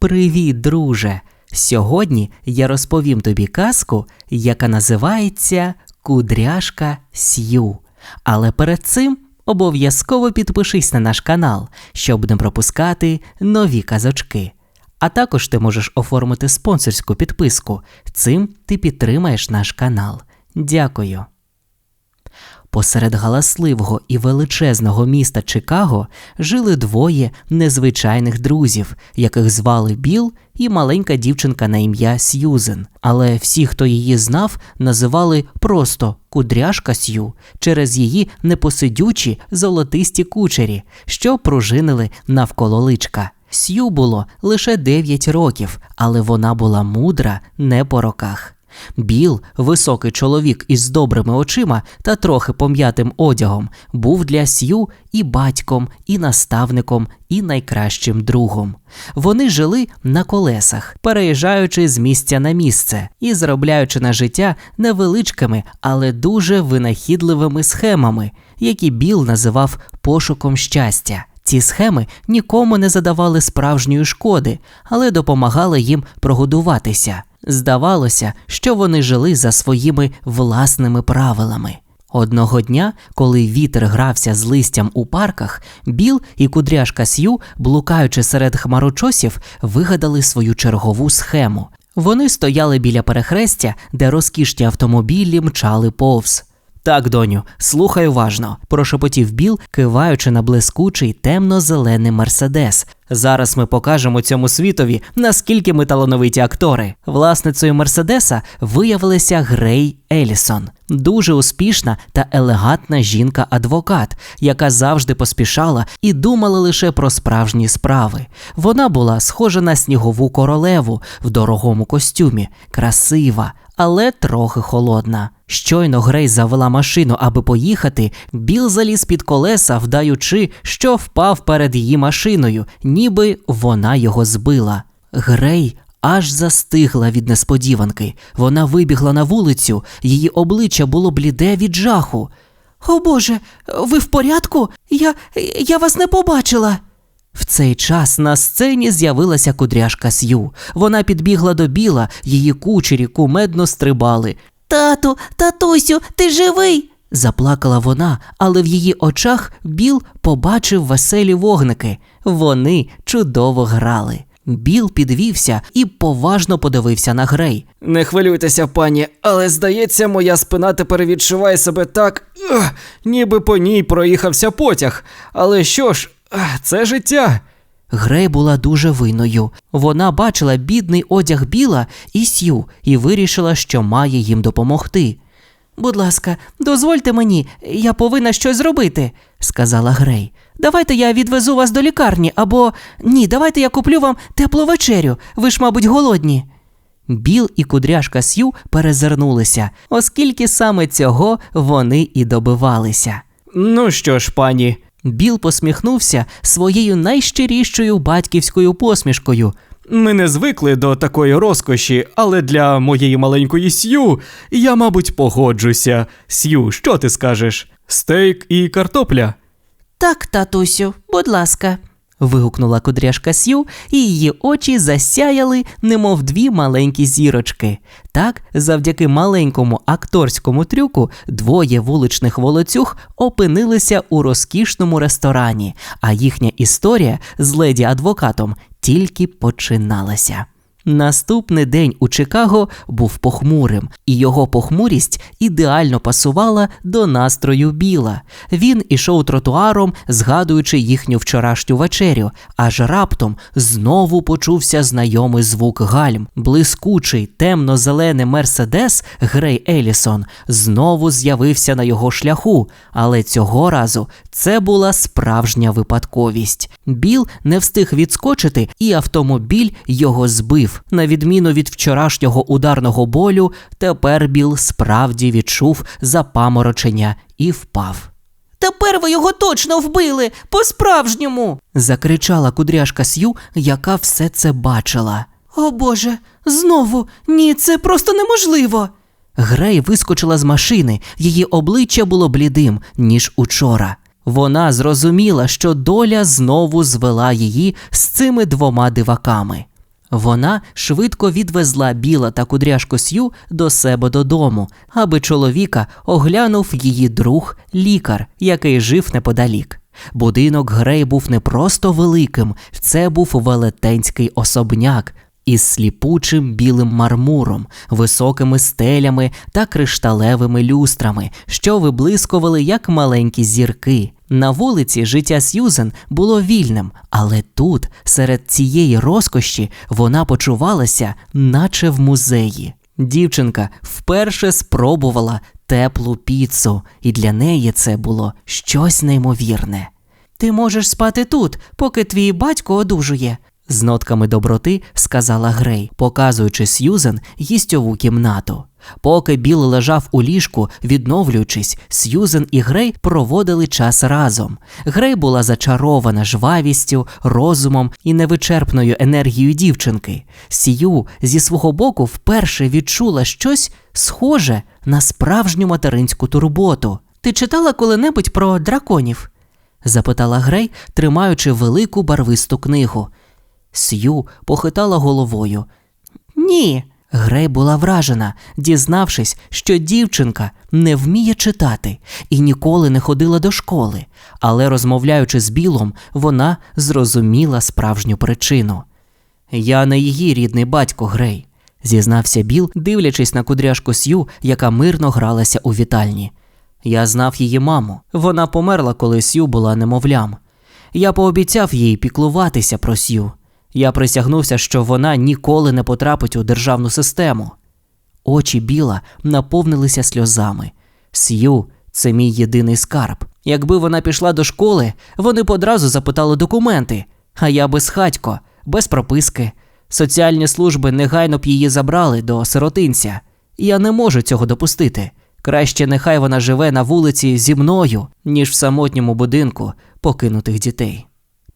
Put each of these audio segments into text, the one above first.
Привіт, друже! Сьогодні я розповім тобі казку, яка називається Кудряшка Сью. Але перед цим обов'язково підпишись на наш канал, щоб не пропускати нові казочки. А також ти можеш оформити спонсорську підписку. Цим ти підтримаєш наш канал. Дякую. Посеред галасливого і величезного міста Чикаго жили двоє незвичайних друзів, яких звали Біл і маленька дівчинка на ім'я Сьюзен. Але всі, хто її знав, називали просто кудряшка Сью через її непосидючі золотисті кучері, що пружинили навколо личка. Сью було лише 9 років, але вона була мудра не по роках. Біл, високий чоловік із добрими очима та трохи пом'ятим одягом, був для Сью і батьком, і наставником, і найкращим другом. Вони жили на колесах, переїжджаючи з місця на місце і заробляючи на життя невеличкими, але дуже винахідливими схемами, які Біл називав пошуком щастя. Ці схеми нікому не задавали справжньої шкоди, але допомагали їм прогодуватися. Здавалося, що вони жили за своїми власними правилами. Одного дня, коли вітер грався з листям у парках, Біл і кудряшка Сью, блукаючи серед хмарочосів, вигадали свою чергову схему. Вони стояли біля перехрестя, де розкішні автомобілі мчали повз. Так, доню, слухай уважно, прошепотів Біл, киваючи на блискучий темно-зелений мерседес. Зараз ми покажемо цьому світові, наскільки ми талановиті актори. Власницею Мерседеса виявилася Грей Елісон, дуже успішна та елегантна жінка-адвокат, яка завжди поспішала і думала лише про справжні справи. Вона була схожа на снігову королеву в дорогому костюмі, красива, але трохи холодна. Щойно Грей завела машину, аби поїхати, Біл заліз під колеса, вдаючи, що впав перед її машиною, ніби вона його збила. Грей аж застигла від несподіванки. Вона вибігла на вулицю, її обличчя було бліде від жаху. О Боже, ви в порядку? Я, я вас не побачила. В цей час на сцені з'явилася кудряшка Сью. Вона підбігла до біла, її кучері кумедно стрибали. Тату, татусю, ти живий? заплакала вона, але в її очах Біл побачив веселі вогники. Вони чудово грали. Біл підвівся і поважно подивився на грей. Не хвилюйтеся, пані, але здається, моя спина тепер відчуває себе так, ніби по ній проїхався потяг. Але що ж, ах, це життя. Грей була дуже винною. Вона бачила бідний одяг біла і сю і вирішила, що має їм допомогти. Будь ласка, дозвольте мені, я повинна щось зробити, сказала Грей. Давайте я відвезу вас до лікарні, або ні, давайте я куплю вам теплу вечерю. Ви ж, мабуть, голодні. Біл і кудряшка Сью перезирнулися, оскільки саме цього вони і добивалися. Ну що ж, пані, Біл посміхнувся своєю найщирішою батьківською посмішкою. ми не звикли до такої розкоші, але для моєї маленької Сью я, мабуть, погоджуся. Сью, що ти скажеш? Стейк і картопля? Так, татусю, будь ласка. Вигукнула кудряшка Сью, і її очі засяяли, немов дві маленькі зірочки. Так, завдяки маленькому акторському трюку, двоє вуличних волоцюг опинилися у розкішному ресторані, а їхня історія з леді адвокатом тільки починалася. Наступний день у Чикаго був похмурим, і його похмурість ідеально пасувала до настрою Біла. Він ішов тротуаром, згадуючи їхню вчорашню вечерю, аж раптом знову почувся знайомий звук гальм. Блискучий темно-зелений мерседес Грей Елісон знову з'явився на його шляху, але цього разу це була справжня випадковість. Біл не встиг відскочити, і автомобіль його збив. На відміну від вчорашнього ударного болю, тепер Біл справді відчув запаморочення і впав. Тепер ви його точно вбили, по-справжньому. закричала кудряшка Сью, яка все це бачила. О Боже, знову ні, це просто неможливо. Грей вискочила з машини, її обличчя було блідим, ніж учора. Вона зрозуміла, що доля знову звела її з цими двома диваками. Вона швидко відвезла біла та кудряшку Сью до себе додому, аби чоловіка оглянув її друг лікар, який жив неподалік. Будинок Грей був не просто великим, це був велетенський особняк із сліпучим білим мармуром, високими стелями та кришталевими люстрами, що виблискували як маленькі зірки. На вулиці життя Сьюзен було вільним, але тут, серед цієї розкоші, вона почувалася, наче в музеї. Дівчинка вперше спробувала теплу піцу, і для неї це було щось неймовірне. Ти можеш спати тут, поки твій батько одужує, з нотками доброти сказала Грей, показуючи Сьюзен гістьову кімнату. Поки Біл лежав у ліжку, відновлюючись, Сьюзен і Грей проводили час разом. Грей була зачарована жвавістю, розумом і невичерпною енергією дівчинки. Сію зі свого боку вперше відчула щось схоже на справжню материнську турботу. Ти читала коли-небудь про драконів? запитала Грей, тримаючи велику барвисту книгу. Сью похитала головою. Ні. Грей була вражена, дізнавшись, що дівчинка не вміє читати і ніколи не ходила до школи, але розмовляючи з Білом, вона зрозуміла справжню причину. Я не її рідний батько Грей, зізнався Біл, дивлячись на кудряшку Сью, яка мирно гралася у вітальні. Я знав її маму. Вона померла, коли Сью була немовлям. Я пообіцяв їй піклуватися про Сью. Я присягнувся, що вона ніколи не потрапить у державну систему. Очі Біла наповнилися сльозами. Сью це мій єдиний скарб. Якби вона пішла до школи, вони б одразу запитали документи, а я безхатько, без прописки. Соціальні служби негайно б її забрали до сиротинця. Я не можу цього допустити. Краще нехай вона живе на вулиці зі мною, ніж в самотньому будинку покинутих дітей.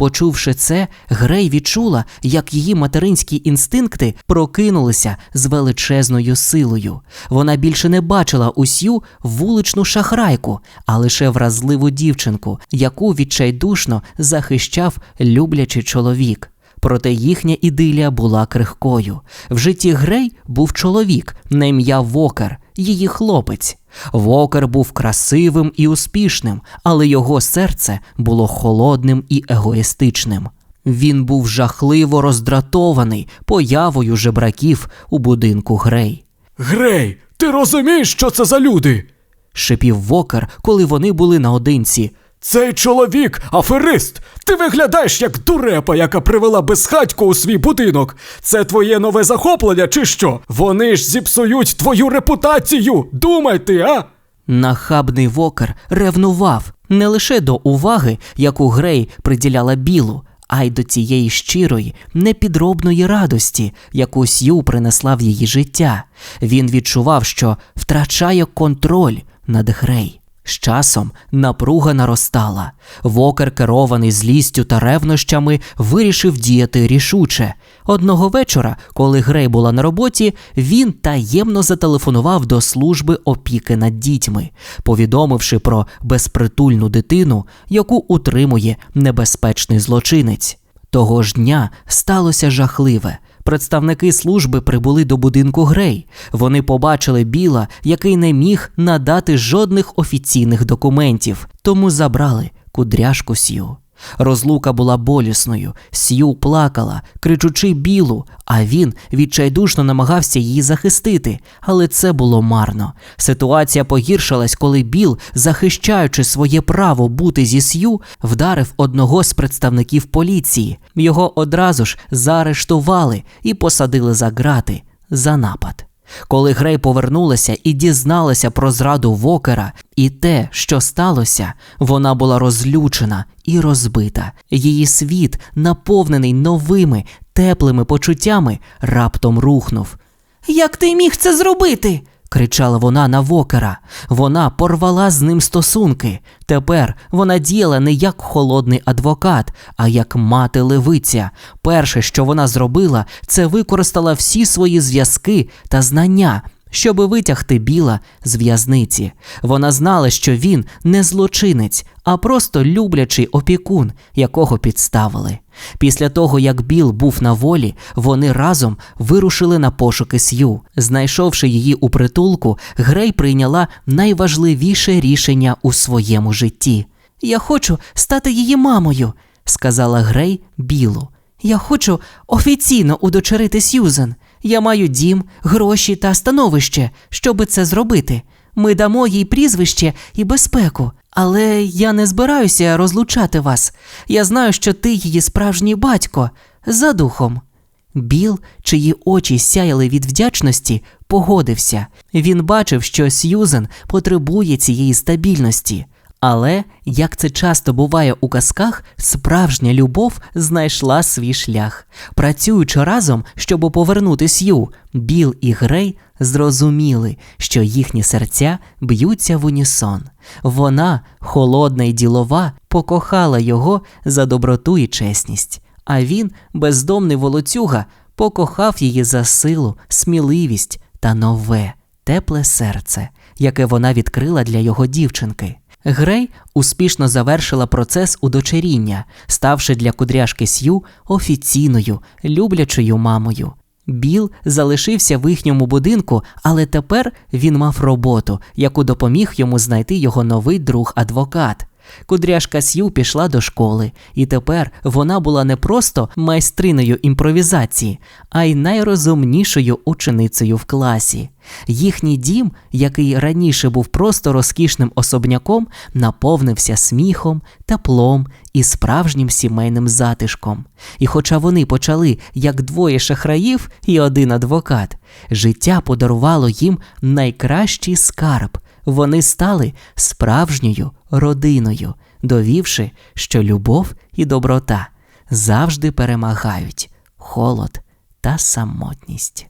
Почувши це, Грей відчула, як її материнські інстинкти прокинулися з величезною силою. Вона більше не бачила усю вуличну шахрайку, а лише вразливу дівчинку, яку відчайдушно захищав люблячий чоловік. Проте їхня ідилія була крихкою. В житті Грей був чоловік на ім'я Вокер, її хлопець. Вокер був красивим і успішним, але його серце було холодним і егоїстичним. Він був жахливо роздратований появою жебраків у будинку Грей. Грей, ти розумієш, що це за люди? Шипів Вокер, коли вони були наодинці. Цей чоловік аферист. Ти виглядаєш як дурепа, яка привела безхатько у свій будинок. Це твоє нове захоплення, чи що? Вони ж зіпсують твою репутацію. Думай ти, а? Нахабний Вокер ревнував не лише до уваги, яку Грей приділяла білу, а й до цієї щирої, непідробної радості, яку Сью принесла в її життя. Він відчував, що втрачає контроль над Грей. З часом напруга наростала. Вокер, керований злістю та ревнощами, вирішив діяти рішуче. Одного вечора, коли Грей була на роботі, він таємно зателефонував до служби опіки над дітьми, повідомивши про безпритульну дитину, яку утримує небезпечний злочинець. Того ж дня сталося жахливе. Представники служби прибули до будинку Грей. Вони побачили Біла, який не міг надати жодних офіційних документів, тому забрали кудряшку Сью. Розлука була болісною. Сью плакала, кричучи білу, а він відчайдушно намагався її захистити, але це було марно. Ситуація погіршилась, коли Біл, захищаючи своє право бути зі Сью, вдарив одного з представників поліції. Його одразу ж заарештували і посадили за грати за напад. Коли Грей повернулася і дізналася про зраду Вокера і те, що сталося, вона була розлючена і розбита. Її світ, наповнений новими, теплими почуттями, раптом рухнув. Як ти міг це зробити? Кричала вона на Вокера. Вона порвала з ним стосунки. Тепер вона діяла не як холодний адвокат, а як мати левиця. Перше, що вона зробила, це використала всі свої зв'язки та знання, щоби витягти Біла з в'язниці. Вона знала, що він не злочинець, а просто люблячий опікун, якого підставили. Після того, як Біл був на волі, вони разом вирушили на пошуки Сью. Знайшовши її у притулку, Грей прийняла найважливіше рішення у своєму житті. Я хочу стати її мамою, сказала Грей Білу. Я хочу офіційно удочерити Сьюзен. Я маю дім, гроші та становище, щоби це зробити. Ми дамо їй прізвище і безпеку. Але я не збираюся розлучати вас. Я знаю, що ти її справжній батько за духом. Біл, чиї очі сяяли від вдячності, погодився. Він бачив, що Сьюзен потребує цієї стабільності. Але, як це часто буває у казках, справжня любов знайшла свій шлях. Працюючи разом, щоб повернути Сью, Біл і Грей зрозуміли, що їхні серця б'ються в унісон. Вона, холодна й ділова, покохала його за доброту і чесність. А він, бездомний волоцюга, покохав її за силу, сміливість та нове, тепле серце, яке вона відкрила для його дівчинки. Грей успішно завершила процес удочеріння, ставши для кудряшки Сью офіційною, люблячою мамою. Біл залишився в їхньому будинку, але тепер він мав роботу, яку допоміг йому знайти його новий друг-адвокат. Кудряшка Сью пішла до школи, і тепер вона була не просто майстриною імпровізації, а й найрозумнішою ученицею в класі. Їхній дім, який раніше був просто розкішним особняком, наповнився сміхом, теплом і справжнім сімейним затишком. І хоча вони почали як двоє шахраїв і один адвокат, життя подарувало їм найкращий скарб. Вони стали справжньою родиною, довівши, що любов і доброта завжди перемагають холод та самотність.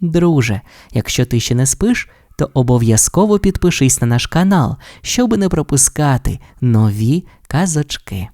Друже, якщо ти ще не спиш, то обов'язково підпишись на наш канал, щоб не пропускати нові казочки.